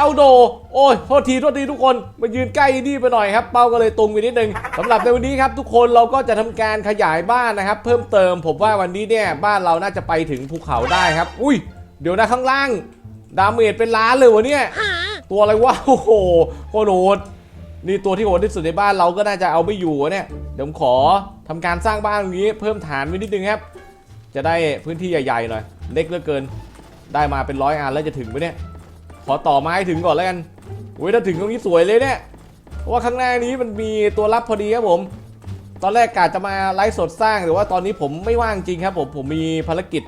เป้าโด โอ้ยโทษทีโทษทีทุกคนมายืนใกล้นี่ไปหน่อยครับ เป้าก็เลยตรงไปนิดนึงสำหรับในวันนี้ครับทุกคนเราก็จะทำการขยายบ้านนะครับ เพิ่มเติมผมว่าวันนี้เนี่ยบ้านเราน่าจะไปถึงภูเขาได้ครับ อุ้ยเดี๋ยวนะข้างล่างดาเมจเป็นล้านเลยวะเนี่ยตัวอะไรวะโอ้โหโคตรโหดนี่ตัวที่โหดที่สุดในบ้านเราก็น่าจะเอาไม่อยู่อะเนี่ยเดี๋ยวผมขอทำการสร้างบ้านตรงนี้ เพิ่มฐานไว้นิดนึงครับ จะได้พื้นที่ใหญ่ๆหน่อย เล็กเหลือเกิน ได้มาเป็นร้อยอันแล้วจะถึงไหมเนี่ย อต่อไม้ถึงก่อนแล้วกันอุ้ยถ้าถึงตรงนี้สวยเลยเนี่ยเพราะว่าข้างหน้านี้มันมีตัวรับพอดีครับผม ตอนแรกกะจะมาไลฟ์สดสร้างแต่ว่าตอนนี้ผมไม่ว่างจริงครับผมผมมีภารกิจ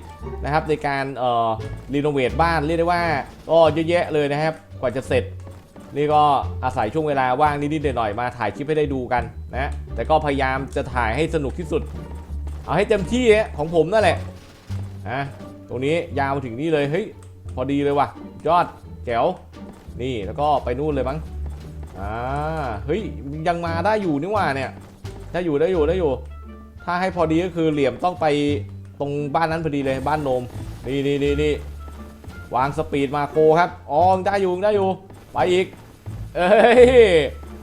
นะครับในการเอ่อรีโนเวทบ้านเรียกได้ว่าก็เยอะแยะเลยนะครับกว่าจะเสร็จ นี่ก็อาศัยช่วงเวลาว่างนิดๆหน่อยๆมาถ่ายคลิปให้ได้ดูกันนะแต่ก็พยายามจะถ่ายให้สนุกที่สุด เอาให้เต็มที่อะของผมนั่นแหละอะตรงนี้ยาวมาถึงนี่เลยเฮ้ยพอดีเลยว่ะยอด จ๋วนี่แล้วก็ไปนู่นเลยมั้งอ่าเฮ้ยยังมาได้อยู่นี่ว่าเนี่ยได้อยู่ได้อยู่ได้อยู่ ถ้าให้พอดีก็คือเหลี่ยมต้องไปตรงบ้านนั้นพอดีเลยบ้านโนมนี่นี่นี่นี่วางสปีดมาโคครับอ๋อได้อยู่ได้อยู่ไปอีกเอ้ย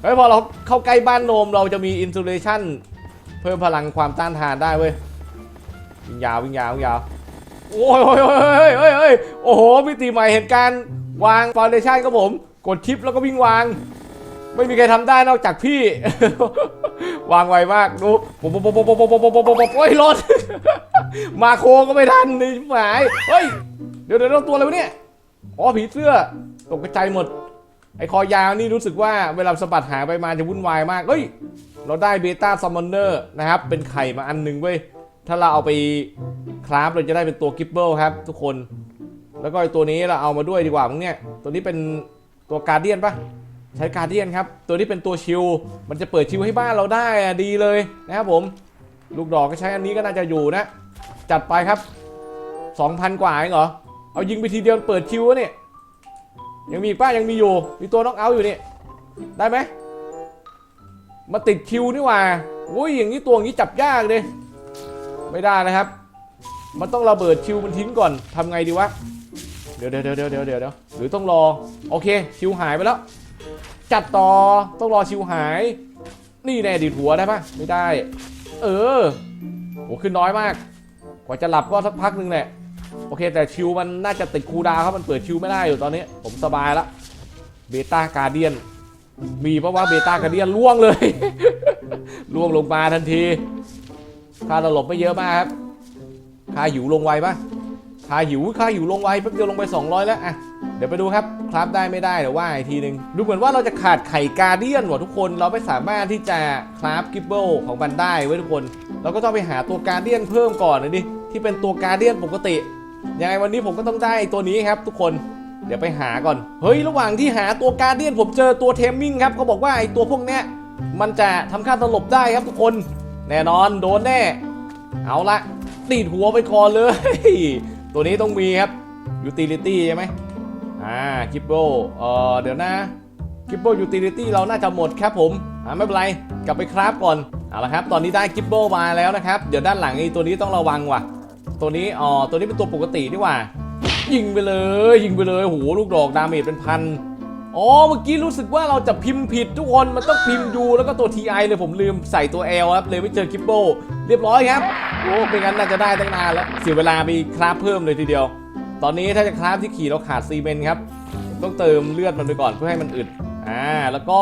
เฮ้ยพอเราเข้าใกล้บ้านโนมเราจะมีอินซูเลชันเพิ่มพลังความต้านทานได้เว้ยวิ่งยาววิ่งยาววิ่งยาวโอ้ยโอ้ยโอ้ยโอ้ยโอ้ยโอ้โหมิติใหม่เห็นการ วางฟาวเดชันครับผม กดชิปแล้วก็วิ่งวาง ไม่มีใครทำได้นอกจากพี่ วางไวมากดูปุ๊บปุ๊บปุ๊บปุ๊บปุ๊บปุ๊บปุ๊บปุ๊บโอ้ยรถ มาโคก็ไม่ทันนี่หมายเฮ้ย เดี๋ยวเดี๋ยวตัวอะไรวะเนี่ย อ๋อผีเสื้อ ตกใจายหมด ไอ้คอยาวนี่รู้สึกว่าเวลาสะบัดหางไปมาจะวุ่นวายมาก เฮ้ย เราได้เบต้าซัมมอนเนอร์นะครับ เป็นไข่มาอันหนึงเว้ย ถ้าเราเอาไปคราฟเราจะได้เป็นตัวกิบเบิลครับ ทุกคน แล้วก็ไอตัวนี้เราเอามาด้วยดีกว่ามั้งเนี่ย ตัวนี้เป็นตัวการเดียนปะใช้การเดียนครับ ตัวนี้เป็นตัวชิลมันจะเปิดชิลให้บ้านเราได้ดีเลยนะครับผม ลูกดอกก็ใช้อันนี้ก็น่าจะอยู่นะ จัดไปครับ 2,000 กว่าเองเหรอ เอายิงไปทีเดียวเปิดชิววะเนี่ย ยังมีป้ายังมีอยู่ มีตัวน็อกเอาท์อยู่นี่ ได้ไหม มาติดคิวนี่ว่าอุ้ยอย่างนี้ตัวอย่างนี้จับยากเลย ไม่ได้นะครับ มันต้องระเบิดคิวมันทิ้งก่อนทำไงดีวะ เดี๋ยวเดี๋ยวเดี๋ยวเดี๋ยวเดี๋ยวเดี๋ยวหรือต้องรอ โอเคคิวหายไปแล้ว จัดต่อ ต้องรอชิวหาย นี่แน่ดีดหัวได้ปะไม่ได้ เออโหขึ้นน้อยมาก กว่าจะหลับก็สักพักหนึ่งแหละ โอเค แต่ชิวมันน่าจะติดคูดาครับ มันเปิดชิวไม่ได้อยู่ตอนนี้ ผมสบายละ เบต้าการเดียน มีเพราะว่าเบต้าการเดียนล่วงเลย ล่วงลงมาทันทีค่าตลบไม่เยอะมากครับค่าหิวลงไวปะ ค่าหิวค่าหิวลงไวแป๊บเดียวลงไป 200 แล้วอะเดี๋ยวไปดูครับคราฟได้ไม่ได้เดี๋ยวว่าอีกทีหนึ่งดูเหมือนว่าเราจะขาดไข่กาเดียนว่ะทุกคนเราไม่สามารถที่จะคราฟกิบเบิลของมันได้เว้ยทุกคน เราก็ต้องไปหาตัวกาเดียนเพิ่มก่อนนะดิที่เป็นตัวกาเดียนปกติยังไงวันนี้ผมก็ต้องได้ตัวนี้ครับ ทุกคนเดี๋ยวไปหาก่อนเฮ้ยระหว่างที่หาตัวกาเดียนผมเจอตัวเทมมิ่งครับเขาบอกว่าไอตัวพวกเนี้ยมันจะทำค่าตลบได้ครับทุกคน แน่นอนโดนแน่ เอาละตีดหัวไปก่อนเลย ตัวนี้ต้องมีครับยูติลิตี้ใช่ไหมอ่ากิบโบเอ่อเดี๋ยวนะกิบโบยูติลิตี้เราน่าจะหมดครับผมอ่าไม่เป็นไร กลับไปคราฟก่อนเอาละครับ ตอนนี้ได้กิบโบมาแล้วนะครับ เดี๋ยวด้านหลังไอ้ตัวนี้ต้องระวังว่ะ ตัวนี้อ๋อตัวนี้เป็นตัวปกตินี่หว่า ยิงไปเลย ยิงไปเลยโหลูกดอกดาเมจเป็นพันอ๋อเมื่อกี้รู้สึกว่าเราจะพิมพ์ผิดทุกคนมันต้องพิมพ์ยูแล้วก็ตัว TI เลยผมลืมใส่ตัว L ครับเลยไม่เจอกิปโบเรียบร้อยครับ โอ้ไม่งั้นน่าจะได้ตั้งนานแล้วเสียเวลาไปคราฟเพิ่มเลยทีเดียว ตอนนี้ถ้าจะคราฟที่ขี่เราขาดซีเมนต์ครับ ต้องเติมเลือดมันไปก่อนเพื่อให้มันอึดอ่าแล้วก็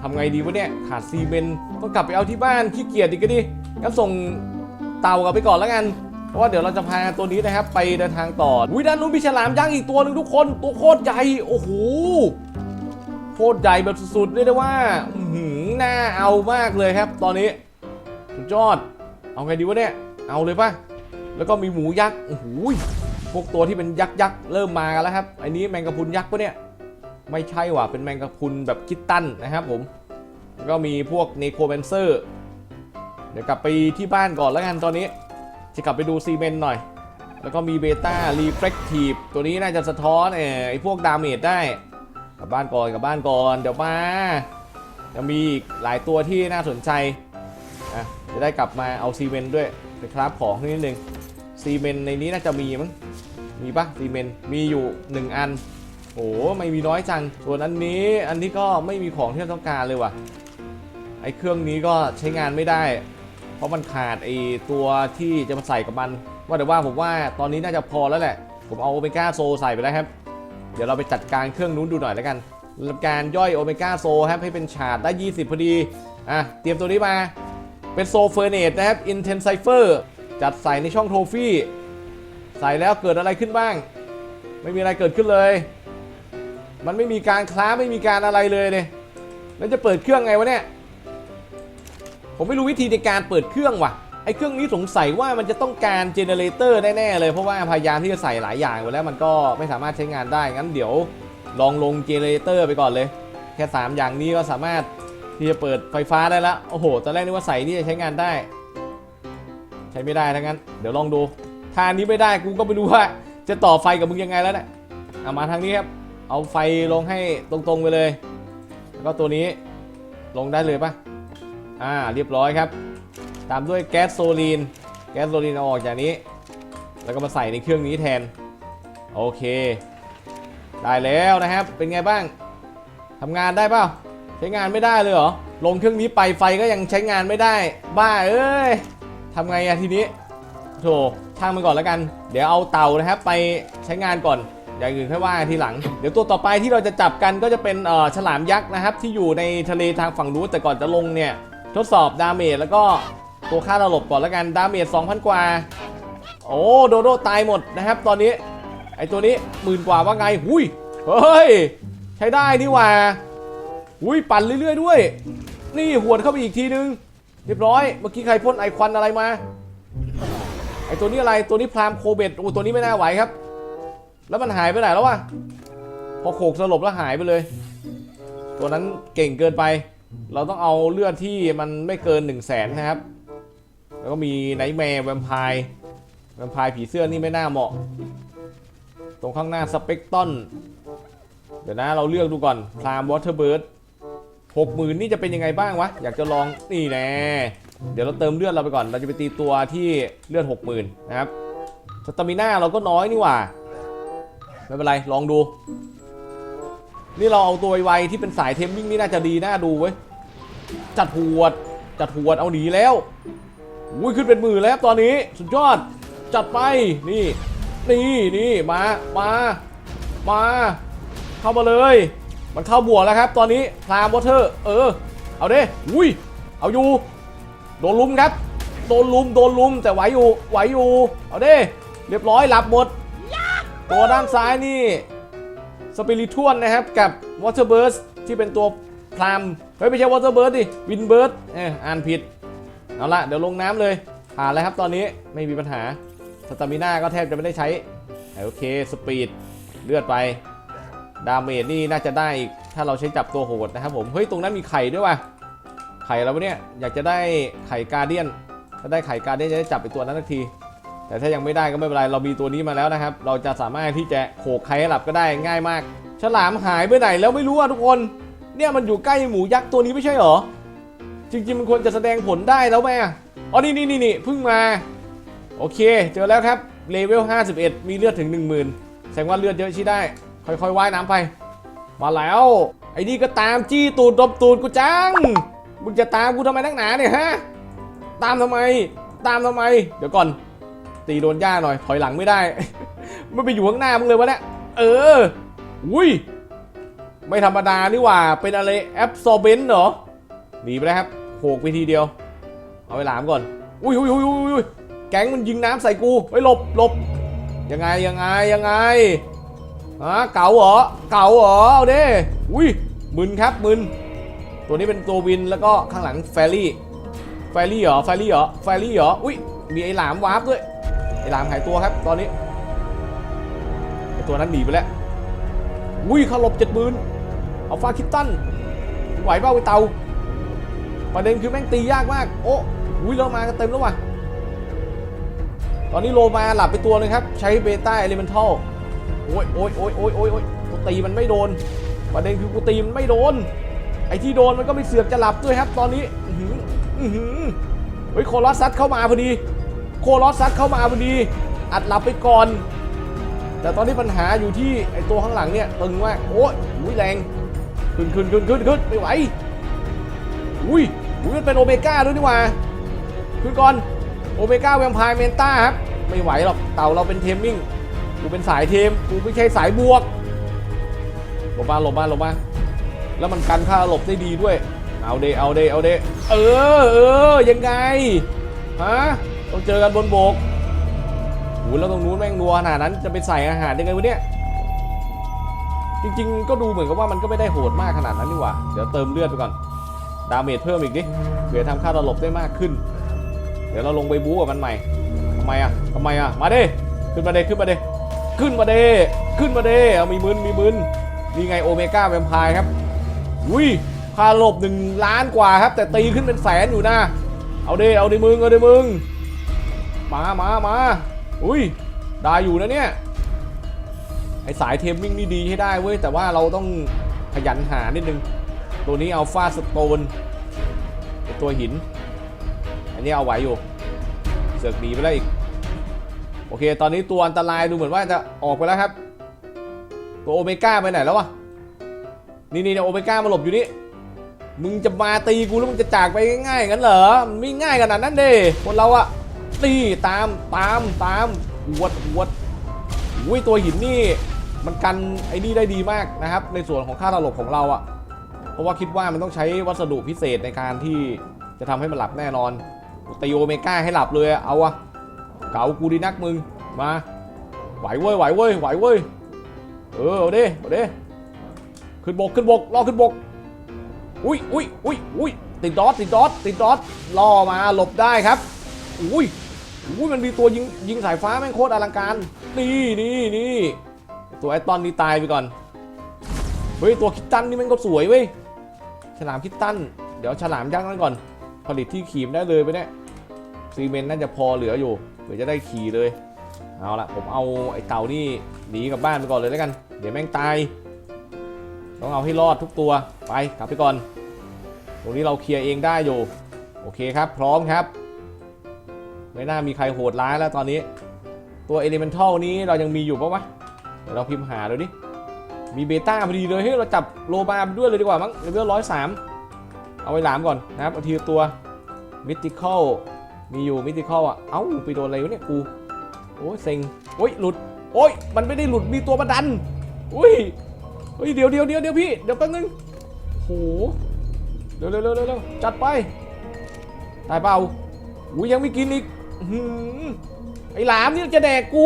ทำไงดีวะเนี่ยขาดซีเมนต์ต้องกลับไปเอาที่บ้านขี้เกียจอีกก็ดิงั้นส่งเต่ากลับไปก่อนแล้วกันเพราะว่าเดี๋ยวเราจะพาตัวนี้นะครับไปเดินทางต่ออุ้ยด้านนู้นมีฉลามยักษ์อีกตัวหนึ่งทุกคนตัวโคตรใหญ่โอ้โหโคตรใหญ่แบบสุดๆเรียกได้ว่าหือน่าเอามากเลยครับ ตอนนี้สุดยอด เอาไงดีวะเนี่ย เอาเลยป่ะ แล้วก็มีหมูยักษ์ โอ้โห พวกตัวที่เป็นยักษ์ยักษ์เริ่มมากันแล้วครับ อันนี้แมงกะพรุนยักษ์ปะเนี่ย ไม่ใช่ว่ะ เป็นแมงกะพรุนแบบคิตตันนะครับผม แล้วก็มีพวกเนโครแมนเซอร์ เดี๋ยวกลับไปที่บ้านก่อนแล้วกันตอนนี้ จะกลับไปดูซีเมนต์หน่อย แล้วก็มีเบต้ารีเฟล็กทีฟตัวนี้น่าจะสะท้อนเอ่อไอ้พวกดาเมจได้กลับบ้านก่อนกลับบ้านก่อนเดี๋ยวมายังมีอีกหลายตัวที่น่าสนใจ จะได้กลับมาเอาซีเมนต์ด้วยไปคราฟของนิดนึงซีเมนต์ในนี้น่าจะมีมั้งมีปะซีเมนต์มีอยู่ 1 อันโอ้ไม่มีน้อยจัง ส่วนอันนี้อันนี้ก็ไม่มีของที่เราต้องการเลยว่ะไอ้เครื่องนี้ก็ใช้งานไม่ได้ เพราะมันขาดไอ้ตัวที่จะมาใส่กับมัน ว่าแต่ว่าผมว่าตอนนี้น่าจะพอแล้วแหละ ผมเอาโอเมก้าโซใส่ไปแล้วครับ เดี๋ยวเราไปจัดการเครื่องนู้นดูหน่อยแล้วกันการย่อยโอเมก้าโซครับให้เป็นฉาดได้ 20 พอดี อะ เตรียมตัวนี้มา เป็นโซเฟอร์เนตนะครับ Intensifer จัดใส่ในช่องโทฟี่ ใส่แล้วเกิดอะไรขึ้นบ้าง ไม่มีอะไรเกิดขึ้นเลย มันไม่มีการคล้าไม่มีการอะไรเลยเนี่ยแล้วจะเปิดเครื่องไงวะเนี่ย ผมไม่รู้วิธีในการเปิดเครื่องว่ะไอ้เครื่องนี้สงสัยว่ามันจะต้องการเจเนเรเตอร์แน่ๆเลย เพราะว่าพยายามที่จะใส่หลายอย่างไปแล้วมันก็ไม่สามารถใช้งานได้งั้นเดี๋ยวลองลงเจเนเรเตอร์ไปก่อนเลย แค่ 3 อย่างนี้ก็สามารถ ที่จะเปิดไฟฟ้าได้แล้วโอ้โห ตอนแรกนึกว่าใส่นี่จะใช้งานได้ ใช้ไม่ได้ทั้งนั้น เดี๋ยวลองดูถ้าอันนี้ไม่ได้กูก็ไม่รู้ว่า จะต่อไฟกับมึงยังไงแล้วเนี่ยเอามาทางนี้ครับ เอาไฟลงให้ตรงๆไปเลย แล้วก็ตัวนี้ลงได้เลยปะอ่า เรียบร้อยครับ ตามด้วยแก๊สโซลีน แก๊สโซลีนเอาออกจากนี้ แล้วก็มาใส่ในเครื่องนี้แทน โอเค ได้แล้วนะครับ เป็นไงบ้างทำงานได้เปล่า ใช้งานไม่ได้เลยเหรอ ลงเครื่องนี้ไปไฟก็ยังใช้งานไม่ได้ บ้าเอ้ยทำไงอะทีนี้โถช่างมันก่อนแล้วกัน เดี๋ยวเอาเตานะครับไปใช้งานก่อน อย่างอื่นค่อยว่าทีหลัง เดี๋ยวตัวต่อไปที่เราจะจับกันก็จะเป็นเอ่อฉลามยักษ์นะครับ ที่อยู่ในทะเลทางฝั่งนู้นแต่ก่อนจะลงเนี่ย ทดสอบดาเมจแล้วก็ตัวค่าระลบก่อนแล้วกัน ดาเมจ2,000 กว่า โอ้โดโดตายหมดนะครับ ตอนนี้ ไอตัวนี้หมื่นกว่าว่าไง หุยเฮ้ย ใช้ได้นี่ว่า หุยปั่นเรื่อยๆด้วย นี่หวนเข้าไปอีกทีนึง เรียบร้อย เมื่อกี้ใครพ่นไอควันอะไรมา ไอตัวนี้อะไร ตัวนี้พรามโคเบตโอ้ตัวนี้ไม่น่าไหวครับ แล้วมันหายไปไหนแล้ววะ พอโขกสลบแล้วหายไปเลย ตัวนั้นเก่งเกินไป เราต้องเอาเลือดที่มันไม่เกิน1นึ่งแสนนะครับ แล้วก็มีไนท์แมร์แวมไพร์แวมไพร์ผีเสื้อนี่ไม่น่าเหมาะ ตรงข้างหน้าสเปกตอนเดี๋ยวนะเราเลือกดูก่อนพรามวอเตอร์เบิร์ด หกหมื่นนี่จะเป็นยังไงบ้างวะ อยากจะลองนี่แน่เดี๋ยวเราเติมเลือดเราไปก่อนเราจะไปตีตัวที่เลือด60,000นะครับสตามิน่าเราก็น้อยนี่หว่าไม่เป็นไรลองดู นี่เราเอาตัวไวๆที่เป็นสายเทมมิ่งนี่น่าจะดีน่าดูเว้ยจัดหวด จัดหวดเอาหนีแล้วอุ้ยขึ้นเป็นหมื่นแล้วตอนนี้สุดยอดจัดไปนี่นี่นี่มามามาเข้ามาเลย มันเข้าบวกแล้วครับ ตอนนี้พรามวอเตอร์ เออ เอาเด้อุ้ย เอาอยู่ โดนลุมครับ โดนลุม โดนลุม แต่ไหวอยู่ ไหวอยู่ เอาเด้เรียบร้อยหลับหมด ตัวด้านซ้ายนี่สปิริทวนนะครับ กับวอเตอร์เบิร์สที่เป็นตัวพรามเฮ้ยไม่ใช่วอเตอร์เบิร์สดิวินเบิร์สเอออ่านผิด เอาละเดี๋ยวลงน้ำเลยผ่านแล้วครับตอนนี้ไม่มีปัญหาสตามิน่าก็แทบจะไม่ได้ใช้ โอเค สปีด เลือดไป ดาเมจนี่น่าจะได้อีกถ้าเราใช้จับตัวโหดนะครับผมเฮ้ยตรงนั้นมีไข่ด้วยว่ะไข่แล้วเนี่ยอยากจะได้ไข่กาเดียนถ้าได้ไข่กาเดียนจะได้จับไปตัวนั้นสักที แต่ถ้ายังไม่ได้ก็ไม่เป็นไรเรามีตัวนี้มาแล้วนะครับ เราจะสามารถที่จะโขกใครให้หลับก็ได้ง่ายมาก ฉลามหายไปไหนแล้วไม่รู้อะทุกคน เนี่ยมันอยู่ใกล้หมูยักษ์ตัวนี้ไม่ใช่เหรอจริงๆมันควรจะแสดงผลได้แล้วไหมอะอ๋อนี่นี่นี่นี่เพิ่งมา โอเค เจอแล้วครับเลเวล51 มีเลือดถึง 10,000แสดงว่าเลือดเยอะชี้ได้ ค่อยๆว่ายน้ำไป มาแล้ว ไอ้นี่ก็ตามจี้ตูดดบตูดกูจัง มึงจะตามกูทำไมนักหนาเนี่ยฮะ ตามทำไม ตามทำไม เดี๋ยวก่อน ตีโดนย่าหน่อย ถอยหลังไม่ได้ ไม่ไปอยู่ข้างหน้ามึงเลยวะเนี่ย เออ อุ้ย ไม่ธรรมดานี่หว่า เป็นอะไรแอปโซเบนเหรอ หนีไปแล้วครับโขกไปทีเดียว เอาไปหลามก่อน อุ้ยอุ้ยอุ้ยอุ้ยอุ้ยแก๊งมันยิงน้ำใส่กู ไปหลบหลบยังไงยังไงยังไง ฮะเก๋าเหรอ เก๋าเหรอ เอาดิอุ้ยมึนครับมึน ตัวนี้เป็นตัววินแล้วก็ข้างหลังแฟรี่ แฟรี่เหรอ แฟรี่เหรอ แฟรี่เหรอ อุ้ยมีไอ้หลามวาร์ปด้วย ไอ้หลามหายตัวครับตอนนี้ ไอ้ตัวนั้นหนีไปแล้วอุ้ยเขาหลบเจ็ดหมื่นเอาฟาคิตตันไหวเปล่าไอเตาประเด็นคือแม่งตียากมาก โอ้อุ้ยเรามากันเต็มแล้วว่ะ ตอนนี้โลมาหลับไปตัวนึงครับ ใช้เบต้าเอลิเมนทัล โอ้ยโอ้ยโอ้ยโอ้ยโอ้ยโอ้ยกูตีมันไม่โดนประเด็นคือกูตีมันไม่โดน ไอ้ที่โดนมันก็ไม่เสือกจะหลับด้วยครับ ตอนนี้อื้อหืออื้อเฮ้ยโคลอสซัดเข้ามาพอดี โคลอสซัดเข้ามาพอดี อัดหลับไปก่อน แต่ตอนนี้ปัญหาอยู่ที่ไอ้ตัวข้างหลังเนี่ยตึงมากโอ้ยอุ้ยแรงขึ้นขึ้นขึ้นขึ้นขึ้นไม่ไหวอุ้ยอุ้ยมันเป็นโอเมก้าด้วยนี่หว่าขึ้นก่อนโอเมก้าแวมไพร์เมนต้าครับไม่ไหวหรอกเต่าเราเป็นเทมมิ่ง กูเป็นสายเทมกูไม่ใช่สายบวก หลบมาหลบมาหลบมา แล้วมันกันค่าหลบได้ดีด้วย เอาเดเอาเดเอาเดเออเออยังไง ฮะ ต้องเจอกันบนบกโอ้โหแล้วตรงนู้นแม่งนัวขนาดนั้นจะไปใส่อาหารยังไงวะเนี่ย จริงๆ ก็ดูเหมือนกับว่ามันก็ไม่ได้โหดมากขนาดนั้นนี่หว่า เดี๋ยวเติมเลือดไปก่อน ดาเมจเพิ่มอีกดิเผื่อทำค่าตลบได้มากขึ้น เดี๋ยวเราลงไปบู๊กับมันใหม่ทำไมอะทำไมอะ มาดิ ขึ้นมาเดขึ้นมาเด ขึ้นมาเดขึ้นมาเดเอามีมึนมีมึนนี่ไงโอเมก้าแวมไพร์ครับอุ้ยค่าหลบหนึ่งล้านกว่าครับ แต่ตีขึ้นเป็นแสนอยู่นะ เอาเดเอาดิมึงเอาดิมึงมามามาอุ้ยได้อยู่นะเนี่ยไอสายเทมมิ่งนี่ดีให้ได้เว้ยแต่ว่าเราต้องขยันหานิดนึง ตัวนี้เอัลฟาสโตนตัวหิน อันนี้เอาไหวอยู่ เสือกหนีไปแล้วอีก อเค ตอนนี้ตัวอันตรายดูเหมือนว่าจะออกไปแล้วครับ ตัวโอเมก้าไปไหนแล้ววะ นี่นี่โอเมก้ามาหลบอยู่นี่ มึงจะมาตีกูแล้วมึงจะจากไปง่ายๆงั้นเหรอ มันไม่ง่ายขนาดนั้นเด้คนเราอะนี่ตามตามตามวดวดอุ้ยตัวหินนี่ มันกันไอ้นี่ได้ดีมากนะครับ ในส่วนของค่าตลบของเราอะเพราะว่าคิดว่ามันต้องใช้วัสดุพิเศษในการที่จะทำให้มันหลับแน่นอนตีโอเมก้าให้หลับเลยเอาอะ เก๋ากูดีนักมึง มา ไหวเว้ย ไหวเว้ย ไหวเว้ย เออเอาดิเอาดิขึ้นบก ขึ้นบก รอขึ้นบก อุ้ยอุ้ยอุ้ยอุ้ยติดดอทติดดอทติดดอทล่อมา หลบได้ครับ อุ้ยอุ้ยมันมีตัวยิงยิงสายฟ้าแม่งโคตรอลังการ นี่นี่นี่ตัวไอตอนนี้ตายไปก่อน เฮ้ย ตัวคิตตันนี่แมันก็สวยเว้ย ฉลามคิตตัน เดี๋ยวฉลามยักษ์นั่นก่อน ผลิตที่ขีมได้เลยไปเนี่ย ซีเมนต์น่าจะพอเหลืออยู่ เดี๋ยวจะได้ขี่เลย เอาละผมเอาไอเต่านี่หนีกลับบ้านไปก่อนเลยแล้วกัน เดี๋ยวแม่งตาย ต้องเอาให้รอดทุกตัว ไปกลับไปก่อน ตรงนี้เราเคลียร์เองได้อยู่ โอเคครับ พร้อมครับ ไม่น่ามีใครโหดร้ายแล้วตอนนี้ ตัว Elemental นี้เรายังมีอยู่ปะวะ เดี๋ยวเราพิมพ์หาดูดิ มีเบต้าพอดีเลย เฮ้ยเราจับโลบาร์ด้วยเลยดีกว่ามั้งเลเวลร้อยสามเอาไว้หลามก่อนนะครับเอาทีละตัวมิติคอล มีอยู่มิติคอลอะ เอ้าไปโดนอะไรวะเนี่ยกูโอ้ยเซ็งโอ้ยหลุดโอ้ยมันไม่ได้หลุดมีตัวมาดันอุ้ยเฮ้ยเดี๋ยวเดี๋ยวเดี๋ยวเดี๋ยวพี่เดี๋ยวแป๊บนึงโหเร็วเร็วเร็วเร็วเร็วจัดไปตายเปล่าอุ้ยยังไม่กินอีกหือไอ้หลามนี่จะแดกกู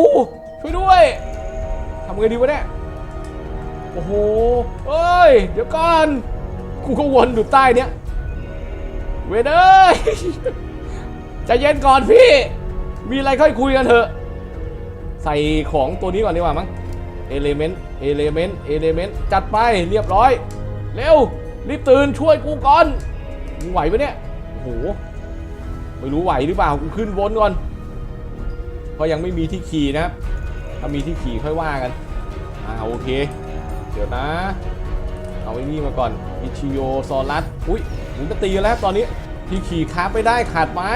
ช่วยด้วยทำไงดีวะเนี่ยโอ้โหเอ้ยเดี๋ยวก่อนกูก็วนอยู่ใต้เนี้ยเวยเอ้ย ใจเย็นก่อนพี่ มีอะไรค่อยคุยกันเถอะ ใส่ของตัวนี้ก่อนดีกว่ามั้งเอเลเมนต์เอเลเมนต์เอเลเมนต์จัดไปเรียบร้อย เร็ว รีบตื่นช่วยกูก่อนมึงไหวปะเนี่ยโอ้โหไม่รู้ไหวหรือเปล่ากูขึ้นวนก่อนเพราะยังไม่มีที่ขี่นะครับถ้ามีที่ขี่ค่อยว่ากันอ่าโอเค เดี๋ยวนะ เอาไอ้นี่มาก่อนอิชิโยซอรัสอุ้ยมึงจะตีแล้วครับตอนนี้ที่ขี่คาไม่ได้ขาดไม้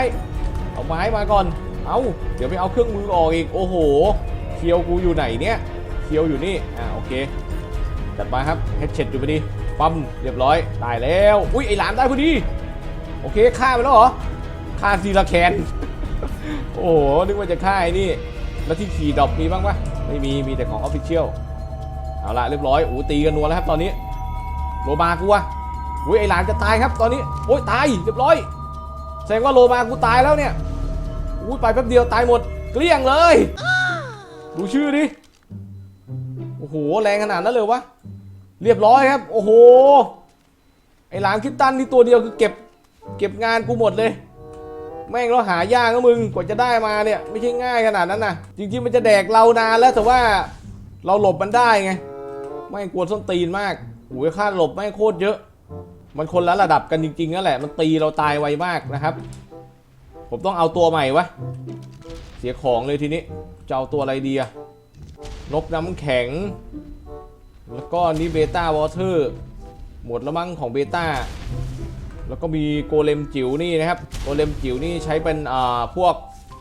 เอาไม้มาก่อน เอาเดี๋ยวไปเอาเครื่องมือออกอีก โอ้โห เคียวกูอยู่ไหนเนี่ย เคียวอยู่นี่ อ่าโอเค จัดมาครับเฮดเช็ดอยู่พอดีปั๊มเรียบร้อย ตายแล้ว อุ้ยไอ้หลามได้พอดี โอเคฆ่าไปแล้วเหรอ ฆ่าซีละแคนโอ้โห นึกว่าจะฆ่าไอ้นี่ แล้วที่ขี่ดอปมีบ้างปะไม่มี มีแต่ของออฟฟิเชียล เอาละเรียบร้อย โอ้ตีกันนัวแล้วครับตอนนี้โลมากูวะอุ้ยไอ้หลานจะตายครับตอนนี้ โอ้ยตาย เรียบร้อย แสดงว่าโลมากูตายแล้วเนี่ยอุ้ไปแป๊บเดียวตายหมด เกลี้ยงเลย ดูชื่อดิ โอ้โห แรงขนาดนั้นเลยวะ เรียบร้อยครับ โอ้โห ไอหลานคิดตันนี่ตัวเดียวคือเก็บ เก็บงานกูหมดเลย แม่งเราหายากนะมึง กว่าจะได้มาเนี่ย ไม่ใช่ง่ายขนาดนั้นนะจริงๆมันจะแดกเรานานแล้วแต่ว่าเราหลบมันได้ไง ไม่งกวนส้นตีนมากโอ้ยค่าหลบไม่งโคตรเยอะ มันคนละระดับกันจริงๆนั่นแหละ มันตีเราตายไวมากนะครับ ผมต้องเอาตัวใหม่วะ เสียของเลยทีนี้ จะเอาตัวอะไรดีอะนกน้ำแข็ง แล้วก็นี่เบต้าวอเตอร์ หมดแล้วมั้งของเบต้า แล้วก็มีโกเลมจิ๋วนี่นะครับ โกเลมจิ๋วนี่ใช้เป็นอ่าพวก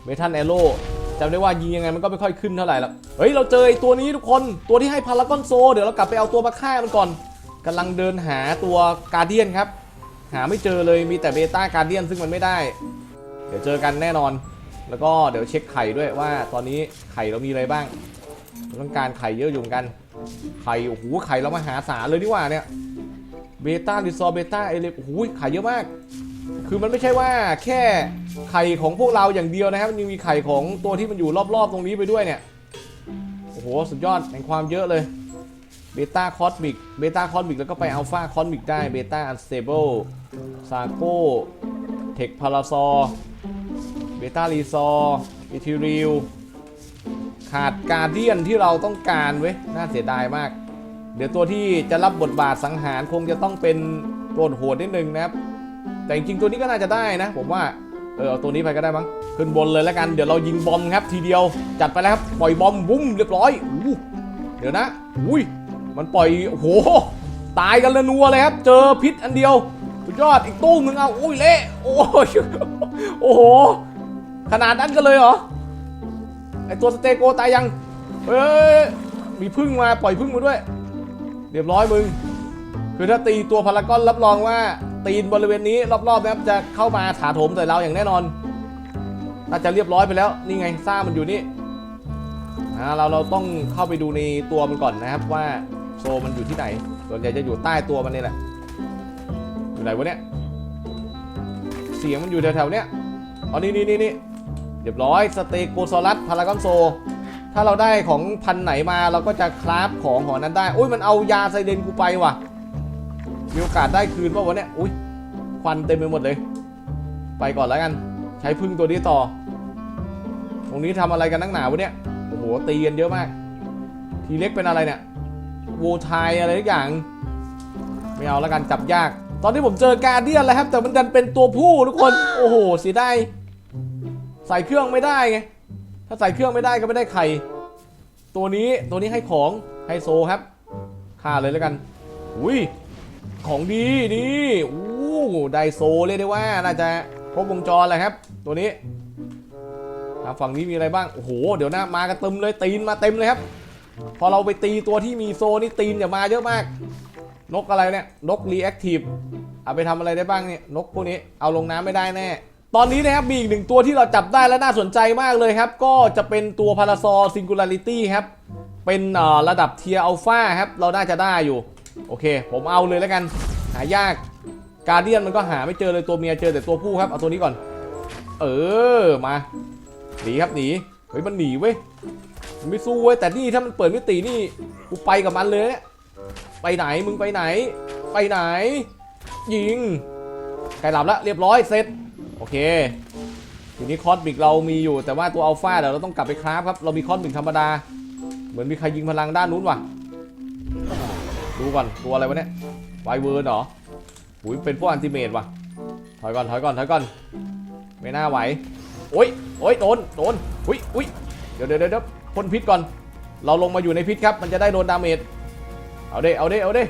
เมทัลแอโร่จำได้ว่ายิงยังไงมันก็ไม่ค่อยขึ้นเท่าไหร่หรอก เฮ้ยเราเจอไอ้ตัวนี้ทุกคน ตัวที่ให้พารากอนโซ เดี๋ยวเรากลับไปเอาตัวมาฆ่ามันก่อน กำลังเดินหาตัวการเดียนครับ หาไม่เจอเลยมีแต่เบต้าการเดียนซึ่งมันไม่ได้ เดี๋ยวเจอกันแน่นอน แล้วก็เดี๋ยวเช็คไข่ด้วยว่าตอนนี้ไข่เรามีอะไรบ้างต้องการไข่เยอะอยู่เหมือนกันไข่โอ้โหไข่เรามาหาศาลเลยนี่หว่าเนี่ยเบต้ารีซอเบต้าเอเลโอ้โหไข่เยอะมาก คือมันไม่ใช่ว่าแค่ไข่ของพวกเราอย่างเดียวนะครับ มันยังมีไข่ของตัวที่มันอยู่รอบๆตรงนี้ไปด้วยเนี่ยโอ้โหสุดยอดแห่งความเยอะเลย เบต้าคอสมิก เบต้าคอสมิกแล้วก็ไปอัลฟาคอสมิกได้ เบต้าอันสเตเบิลซาโก้ เทคพาราซอเบต้ารีซออิทิริลขาดการเดียนที่เราต้องการเว้ย น่าเสียดายมาก เดี๋ยวตัวที่จะรับบทบาทสังหารคงจะต้องเป็นตัวโหดนิดนึงนะครับ แต่จริงๆตัวนี้ก็น่าจะได้นะ ผมว่า เออเอาตัวนี้ไปก็ได้มั้ง ขึ้นบนเลยแล้วกัน เดี๋ยวเรายิงบอมครับทีเดียว จัดไปแล้วครับ ปล่อยบอมวุ้มเรียบร้อยอเดี๋ยวนะ อุ้ย มันปล่อยโอ้โหตายกันลยนัวเลยครับ เจอพิษอันเดียวสุดยอดอีกตู้มหนึงเอาอุ้ยเละโอ้ยโอ้โห ขนาดนั้นกันเลยเหรอไอตัวสเตโกตายยังเอ้ยมีพึ่งมาปล่อยพึ่งมาด้วยเรียบร้อยมึง คือถ้าตีตัวพารากอนรับรองว่า ตีนบริเวณนี้รอบๆนะครับจะเข้ามาถาโถมใส่เราอย่างแน่นอนน่าจะเรียบร้อยไปแล้วนี่ไงซ่ามันอยู่นี่เราเราต้องเข้าไปดูในตัวมันก่อนนะครับว่า โซมันอยู่ที่ไหน ส่วนใหญ่จะอยู่ใต้ตัวมันนี่แหละ อยู่ไหนวะเนี่ย เสียงมันอยู่แถวๆเนี้ยอ๋อนี่นี่นี่นี่เรียบร้อย สเตโกซอรัสพารากอนโซ ถ้าเราได้ของพันไหนมาเราก็จะคราฟของของนั้นได้ อุ้ยมันเอายาไซเดนกูไปว่ะ มีโอกาสได้คืนป่าวะเนี่ย อุ้ยควันเต็มไปหมดเลย ไปก่อนแล้วกัน ใช้พึ่งตัวนี้ต่อ ตรงนี้ทำอะไรกันนักหนาวะเนี่ย โอ้โหตีกันเยอะมาก ทีเล็กเป็นอะไรเนี่ย โวไทายอะไรทุกอย่าง ไม่เอาแล้วกันจับยาก ตอนนี้ผมเจอการเดียนแล้วครับ แต่มันดันเป็นตัวผู้ทุกคน โอ้โหเสียดายใส่เครื่องไม่ได้ไง ถ้าใส่เครื่องไม่ได้ก็ไม่ได้ไข่ตัวนี้ตัวนี้ให้ของไฮโซครับฆ่าเลยแล้วกัน อุ้ยของดีนี่อู้ไดโซเรียกได้ว่าน่าจะครบวงจรเลยครับ ตัวนี้ทางฝั่งนี้มีอะไรบ้าง โอ้โห เดี๋ยวนะมากันเต็มเลยตีนมาเต็มเลยครับ พอเราไปตีตัวที่มีโซนี่ตีนอย่ามาเยอะมาก นกอะไรเนี่ย นกรีแอคทีฟเอาไปทำอะไรได้บ้างเนี่ย นกพวกนี้เอาลงน้ำไม่ได้แน่ ตอนนี้นะครับมีอีกหนึ่งตัวที่เราจับได้และน่าสนใจมากเลยครับ ก็จะเป็นตัวพาราซอซิงคูลาริตี้ครับ เป็นระดับเทียร์อัลฟาครับ เราน่าจะได้อยู่ โอเค ผมเอาเลยแล้วกัน หายากการเดียนมันก็หาไม่เจอเลยตัวเมียเจอแต่ตัวผู้ครับ เอาตัวนี้ก่อน เออมาหนีครับหนีเฮ้ยมันหนีเว้ย มันไม่สู้เว้ยแต่นี่ถ้ามันเปิดมิตินี่กูไปกับมันเลยเนี่ยไปไหนมึงไปไหน ไปไหน ยิงไกลหลับแล้วเรียบร้อยเสร็จโอเคทีนี้คอสบิกเรามีอยู่แต่ว่าตัวอัลฟาเดี๋ยวเราต้องกลับไปคราฟครับ เรามีคอสบิกธรรมดา เหมือนมีใครยิงพลังด้านนู้นว่ะดูก่อนตัวอะไรวะเนี่ยไวเวิร์นเหรอหุยเป็นพวกอันติเมตว่ะถอยก่อนถอยก่อนถอยก่อนไม่น่าไหวโอ๊ยโอ๊ยโดนโดนอุ้ยอุ้ยเดี๋ยวเดี๋ยวเดี๋ยว พ่นพิษก่อน เราลงมาอยู่ในพิษครับ มันจะได้โดนดาเมจ เอาเด้เอาเด้เอาเด้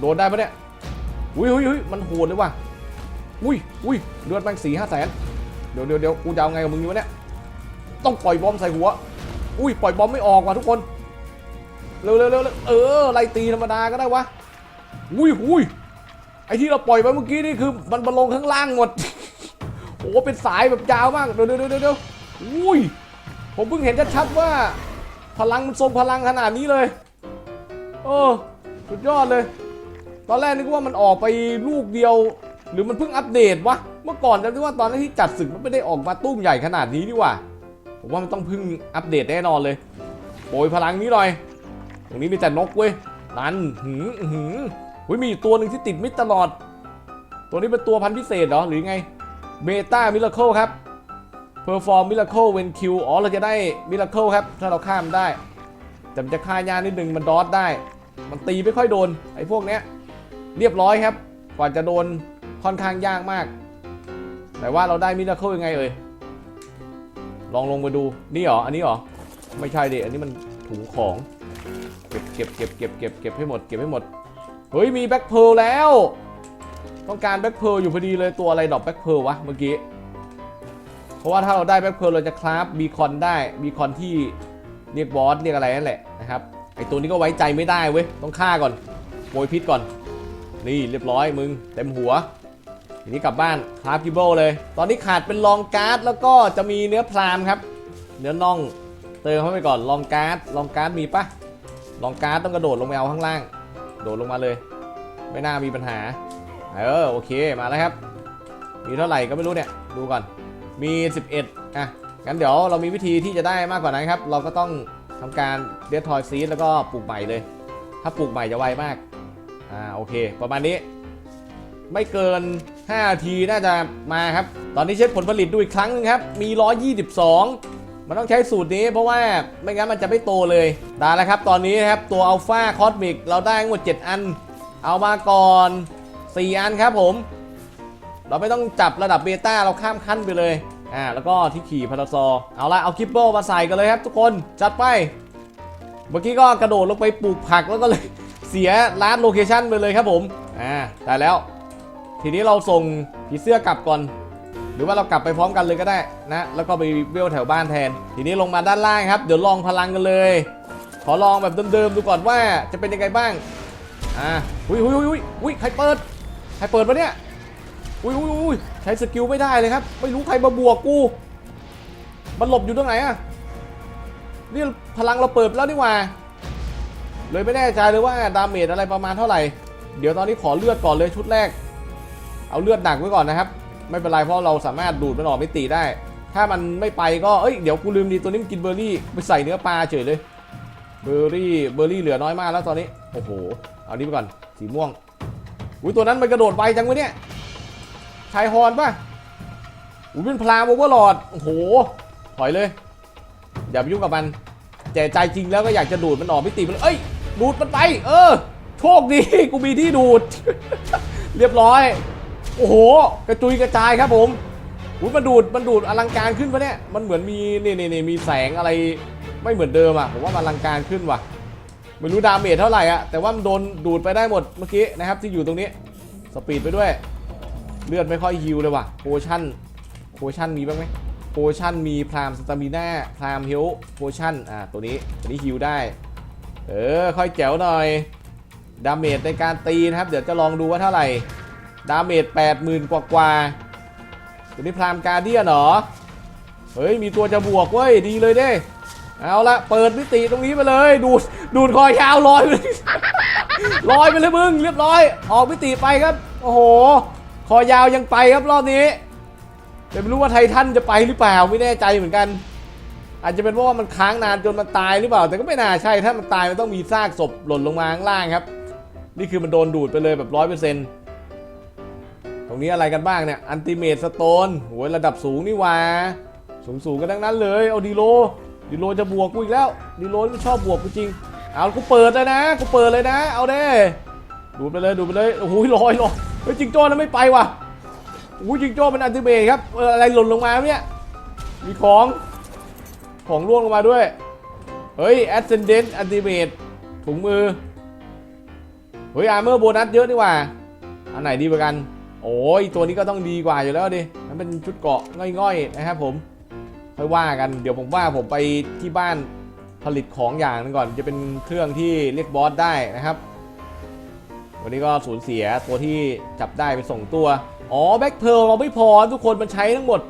โดนได้ปะเนี่ย อุ้ยอุ้ยอุ้ยมันโหดเลยว่ะ อุ้ยอุ้ยเลือดแม่งสี่ห้าแสน เดี๋ยวเดี๋ยวเดี๋ยวกูจะเอาไงกับมึงอยู่วะเนี่ย ต้องปล่อยบอมใส่หัว อุ้ยปล่อยบอมไม่ออกว่ะทุกคน เร็วเร็วเร็วเออไล่ตีธรรมดาก็ได้วะ อุ้ยอุ้ยไอที่เราปล่อยไปเมื่อกี้นี่คือมันมาลงข้างล่างหมด โอ้เป็นสายแบบยาวมาก เดี๋ยวเดี๋ยวเดี๋ยวเดี๋ยวอุ้ย ผมเพิ่งเห็นชัดๆว่า พลังมันทรงพลังขนาดนี้เลย เออ สุดยอดเลย ตอนแรกนึกว่ามันออกไปลูกเดียว หรือมันเพิ่งอัปเดตวะ เมื่อก่อนจำได้ว่าตอนที่จัดศึกมันไม่ได้ออกมาตุ้มใหญ่ขนาดนี้นี่หว่า ผมว่ามันต้องเพิ่งอัปเดตแน่นอนเลยโปรยพลังนี้หน่อย ตรงนี้มีแต่นกเว้ยนั่นหืมหืมอุ้ยมีอยู่ตัวหนึ่งที่ติดมิดตลอด ตัวนี้เป็นตัวพันธุ์พิเศษเหรอหรือไงเบต้ามิราเคิลครับ เพอร์ฟอร์มมิราเคิลเวนคิวอ๋อเราจะได้มิราเคิลครับ ถ้าเราข้ามได้ แต่มันจะฆ่ายากนิดนึงมันดอทได้ มันตีไม่ค่อยโดน ไอ้พวกเนี้ย เรียบร้อยครับ กว่าจะโดนค่อนข้างยากมาก แต่ว่าเราได้มิราเคิลยังไงเอ่ย ลองลงมาดู นี่หรอ อันนี้หรอ ไม่ใช่ดิอันนี้มันถุงของ เก็บเก็บเก็บเก็บเก็บเก็บให้หมด เก็บให้หมด เฮ้ย มีแบ็คเพลแล้ว ต้องการแบ็คเพลอยู่พอดีเลย ตัวอะไรดอกแบ็คเพลวะเมื่อกี้ ราะว่าถ้าเราได้แบ็คเพลเราจะคราฟบีคอนได้บีคอนที่เรียกบอสเรียกอะไรนั่นแหละนะครับไอตัวนี้ก็ไว้ใจไม่ได้เว้ยต้องฆ่าก่อนโปรยพิษก่อน นี่เรียบร้อยมึงเต็มหัวทีนี้กลับบ้านคราฟกิเบิลเลย ตอนนี้ขาดเป็นลองการ์ดแล้วก็จะมีเนื้อพรามครับ เนื้อน่องเติมเข้าไปก่อนลองการ์ดลองการ์ดมีปะลองการ์ดต้องกระโดดลงไปเอาข้างล่าง โดดลงมาเลย ไม่น่ามีปัญหา เออโอเคมาแล้วครับ มีเท่าไหร่ก็ไม่รู้เนี่ยดูก่อน มี 11 อะ งั้นเดี๋ยวเรามีวิธีที่จะได้มากกว่านั้นครับ เราก็ต้องทำการเดททอยซีดแล้วก็ปลูกใหม่เลย ถ้าปลูกใหม่จะไวมาก อ่า โอเค ประมาณนี้ ไม่เกิน5นาทีน่าจะมาครับ ตอนนี้เช็คผลผลิตดูอีกครั้งหนึงครับ มี 122 มันต้องใช้สูตรนี้เพราะว่าไม่งั้นมันจะไม่โตเลย ได้แล้วครับ ตอนนี้นะครับ ตัวอัลฟาคอสมิกเราได้ทั้งหมด 7 อัน เอามาก่อน 4 อันครับผม เราไม่ต้องจับระดับเบต้าเราข้ามขั้นไปเลย อ่า แล้วก็ที่ขี่พาราซอเอาละเอาคิปเปิลมาใส่กันเลยครับทุกคน จัดไป เมื่อกี้ก็กระโดดลงไปปลูกผักแล้วก็เลยเสียร้านโลเคชั่นไปเลยครับผม อ่า ได้แล้ว ทีนี้เราส่งผีเสื้อกลับก่อน หรือว่าเรากลับไปพร้อมกันเลยก็ได้นะ แล้วก็ไปเวลแถวบ้านแทน ทีนี้ลงมาด้านล่างครับ เดี๋ยวลองพลังกันเลย ขอลองแบบเดิมๆดูก่อนว่าจะเป็นยังไงบ้าง อ่า อุ้ยอุ้ยอุ้ยอุ้ยใครเปิด ใครเปิดวะเนี่ย อุ้ยอุ้ยอุ้ยใช้สกิลไม่ได้เลยครับ ไม่รู้ใครมาบวกกู มันหลบอยู่ตรงไหนอะนี่พลังเราเปิดแล้วนี่หว่า เลยไม่แน่ใจเลยว่าดาเมจอะไรประมาณเท่าไหร่ เดี๋ยวตอนนี้ขอเลือดก่อนเลยชุดแรก เอาเลือดหนักไว้ก่อนนะครับ ไม่เป็นไรเพราะเราสามารถดูดมันออกไม่ตีได้ ถ้ามันไม่ไปก็ เอ้ย เดี๋ยวกูลืมดีตัวนี้มันกินเบอร์รี่ไปใส่เนื้อปลาเฉยเลย เบอร์รี่ เบอร์รี่เหลือน้อยมากแล้วตอนนี้ โอ้โห เอานี้ไปก่อน สีม่วง อุ้ยตัวนั้นมันกระโดดไวจังวะเนี่ยายฮอนป่ะอุ้ยเป็นพลาโอเวอร์ลอดโอ้โห ถอยเลย อย่าไปยุ่งกับมัน แต่ใจจริงแล้วก็อยากจะดูดมันออกไม่ตีมันเลยเอ้ย ดูดมันไป เออ โชคดี กูมีที่ดูด เรียบร้อย โอ้โห กระจุยกระจายครับผมอุ้ยมันดูด มันดูดอลังการขึ้นปะเนี่ย มันเหมือนมีนี่นี่นี่มีแสงอะไร ไม่เหมือนเดิมอะ ผมว่ามันอลังการขึ้นว่ะ ไม่รู้ดาเมจเท่าไหร่อะแต่ว่ามันโดนดูดไปได้หมดเมื่อกี้นะครับที่อยู่ตรงนี้ สปีดไปด้วย เลือดไม่ค่อยฮิวเลยว่ะโพชั่นโพชั่นมีบ้างไหมโพชั่นมีพรามสตามิน่าพรามเฮลโพชั่นอ่าตัวนี้ตัวนี้ฮิวได้ เออ ค่อยแจ๋วหน่อยดาเมจในการตีนะครับ เดี๋ยวจะลองดูว่าเท่าไหร่ดาเมจ80,000 กว่ากว่าๆตัวนี้พรามการเดียนเหรอ เฮ้ย มีตัวจะบวกเว้ย ดีเลยเด้ เอาละเปิดมิติตรงนี้ไปเลย ดูด ดูดคอยาวลอยไปเลยลอยไปเลยมึง เรียบร้อย ออกมิติไปครับ โอ้โห คอยาวยังไปครับรอบนี้แต่ไม่รู้ว่าไททันจะไปหรือเปล่าไม่แน่ใจเหมือนกัน อาจจะเป็นเพราะว่ามันค้างนานจนมันตายหรือเปล่า แต่ก็ไม่น่าใช่ถ้ามันตายมันต้องมีซากศพหล่นลงมาข้างล่างครับ นี่คือมันโดนดูดไปเลยแบบร้อยเปอร์เซ็นต์ตรงนี้อะไรกันบ้างเนี่ยอันติเมตสโตนโหยระดับสูงนี่หว่าสูงสูงกันทั้งนั้นเลยเอาดีโลดีโลจะบวกกูอีกแล้วดีโลนี่ชอบบวกกูจริงเอากูเปิดเลยนะกูเปิดเลยนะ เอาเด้ดูดไปเลยดูดไปเลยโอ้โหลอยลอย ฮ้ยจิงโจ้นั้นไม่ไปว่ะโอ้จิงโจ้เป็นอันติเมตครับอะไรหล่นลงมาเนี่ยมีของของร่วงลงมาด้วย เฮ้ย Ascendant Ultimate ถุงมือ เฮ้ยอาร์เมอร์โบนัสเยอะนี่หว่า อันไหนดีกว่ากัน โอ้ยตัวนี้ก็ต้องดีกว่าอยู่แล้วดิมันเป็นชุดเกาะง่อยๆนะครับผมค่อยว่ากันเดี๋ยวผมว่าผมไปที่บ้านผลิตของอย่างนึงก่อน จะเป็นเครื่องที่เรียกบอสได้นะครับ วันนี้ก็สูญเสียตัวที่จับได้ไปส่งตัว อ๋อแบ็คเพลเราไม่พอทุกคนมันใช้ทั้งหมด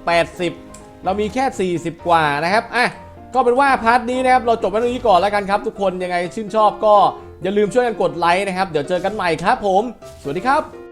80 เรามีแค่ 40 กว่านะครับอะก็เป็นว่าพาร์ทนี้นะครับเราจบไว้ตรงนี้ก่อนแล้วกันครับ ทุกคนยังไงชื่นชอบก็อย่าลืมช่วยกันกดไลค์นะครับ เดี๋ยวเจอกันใหม่ครับผม สวัสดีครับ